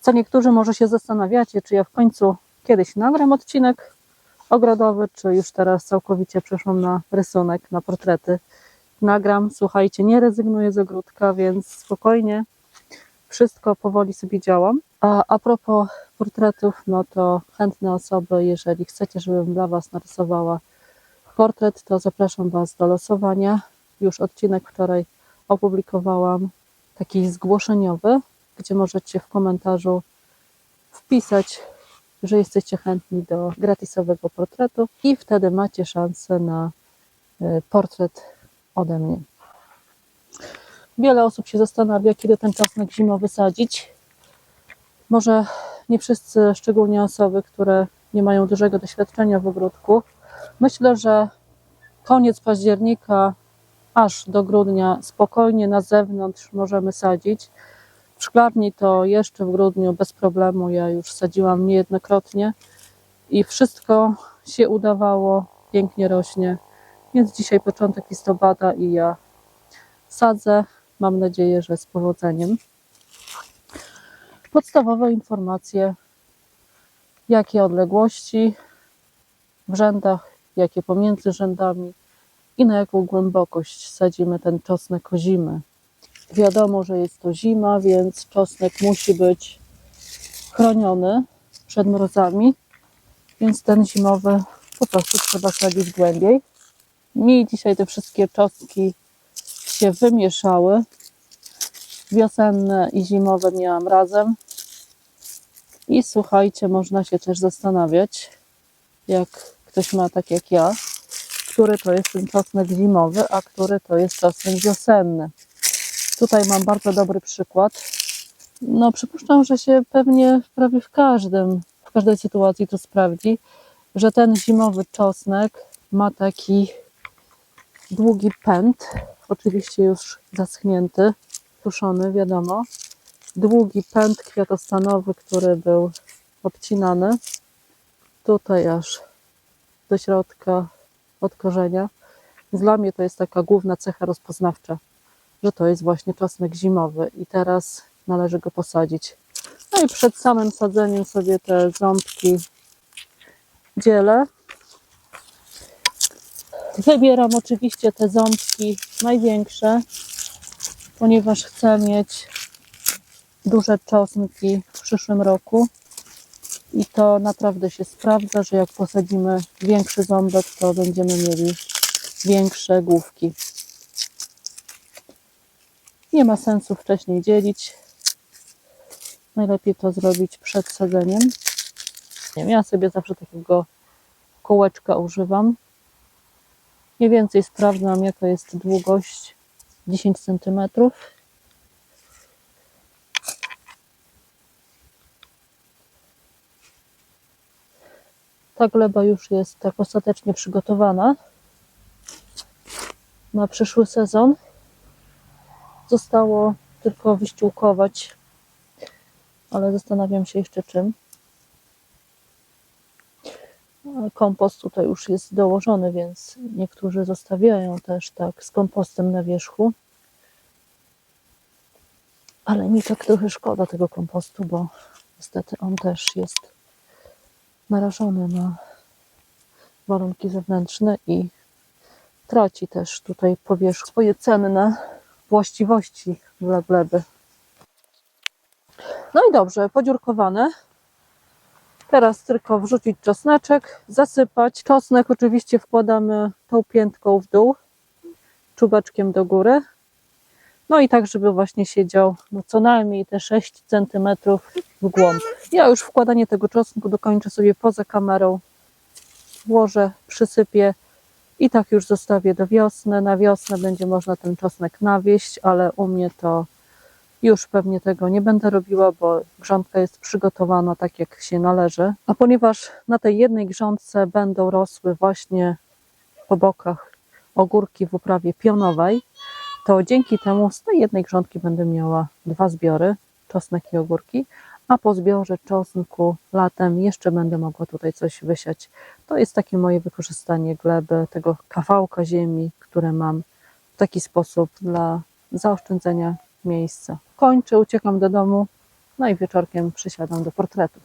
Co niektórzy może się zastanawiacie, czy ja w końcu kiedyś nagram odcinek ogrodowy, czy już teraz całkowicie przeszłam na rysunek, na portrety. Nagram, słuchajcie, nie rezygnuję z ogródka, więc spokojnie wszystko powoli sobie działam. A, a propos portretów, no to chętne osoby, jeżeli chcecie, żebym dla Was narysowała portret, to zapraszam Was do losowania. Już odcinek wczoraj opublikowałam, taki zgłoszeniowy, gdzie możecie w komentarzu wpisać, że jesteście chętni do gratisowego portretu i wtedy macie szansę na y, portret ode mnie. Wiele osób się zastanawia, kiedy ten czosnek zimowy sadzić. Może nie wszyscy, szczególnie osoby, które nie mają dużego doświadczenia w ogródku. Myślę, że koniec października aż do grudnia spokojnie na zewnątrz możemy sadzić. Szklarni to jeszcze w grudniu bez problemu. Ja już sadziłam niejednokrotnie i wszystko się udawało, pięknie rośnie. Więc dzisiaj początek listopada i ja sadzę. Mam nadzieję, że z powodzeniem. Podstawowe informacje, jakie odległości w rzędach, jakie pomiędzy rzędami i na jaką głębokość sadzimy ten czosnek o zimę. Wiadomo, że jest to zima, więc czosnek musi być chroniony przed mrozami, więc ten zimowy po prostu trzeba sadzić głębiej. Mi dzisiaj te wszystkie czosnki się wymieszały. Wiosenne i zimowe miałam razem. I słuchajcie, można się też zastanawiać, jak ktoś ma tak jak ja, który to jest ten czosnek zimowy, a który to jest czosnek wiosenny. Tutaj mam bardzo dobry przykład. No, przypuszczam, że się pewnie prawie w każdym, w każdej sytuacji to sprawdzi, że ten zimowy czosnek ma taki długi pęd, oczywiście już zaschnięty, suszony, wiadomo. Długi pęd kwiatostanowy, który był obcinany tutaj aż do środka od korzenia. Dla mnie to jest taka główna cecha rozpoznawcza, że to jest właśnie czosnek zimowy i teraz należy go posadzić. No i przed samym sadzeniem sobie te ząbki dzielę. Wybieram oczywiście te ząbki największe, ponieważ chcę mieć duże czosnki w przyszłym roku. I to naprawdę się sprawdza, że jak posadzimy większy ząbek, to będziemy mieli większe główki. Nie ma sensu wcześniej dzielić. Najlepiej to zrobić przed sadzeniem. Nie wiem, Ja sobie zawsze takiego kołeczka używam. Mniej więcej sprawdzam, jaka jest długość 10 cm. Ta gleba już jest tak ostatecznie przygotowana na przyszły sezon. Zostało tylko wyściółkować, ale zastanawiam się jeszcze czym. Kompost tutaj już jest dołożony, więc niektórzy zostawiają też tak z kompostem na wierzchu. Ale mi tak trochę szkoda tego kompostu, bo niestety on też jest narażony na warunki zewnętrzne i traci też tutaj powierzch swoje cenne właściwości dla gleby. No i dobrze, podziurkowane. Teraz tylko wrzucić czosneczek, zasypać. Czosnek oczywiście wkładamy tą piętką w dół, czubeczkiem do góry. No i tak, żeby właśnie siedział no co najmniej te 6 cm w głąb. Ja już wkładanie tego czosnku dokończę sobie poza kamerą. Włożę, przysypię i tak już zostawię do wiosny. Na wiosnę będzie można ten czosnek nawieść, ale u mnie to już pewnie tego nie będę robiła, bo grządka jest przygotowana tak, jak się należy. A ponieważ na tej jednej grządce będą rosły właśnie po bokach ogórki w uprawie pionowej, to dzięki temu z tej jednej grządki będę miała dwa zbiory, czosnek i ogórki, a po zbiorze czosnku latem jeszcze będę mogła tutaj coś wysiać. To jest takie moje wykorzystanie gleby, tego kawałka ziemi, które mam w taki sposób dla zaoszczędzenia miejsca. Kończę, uciekam do domu No i wieczorkiem przysiadam do portretu.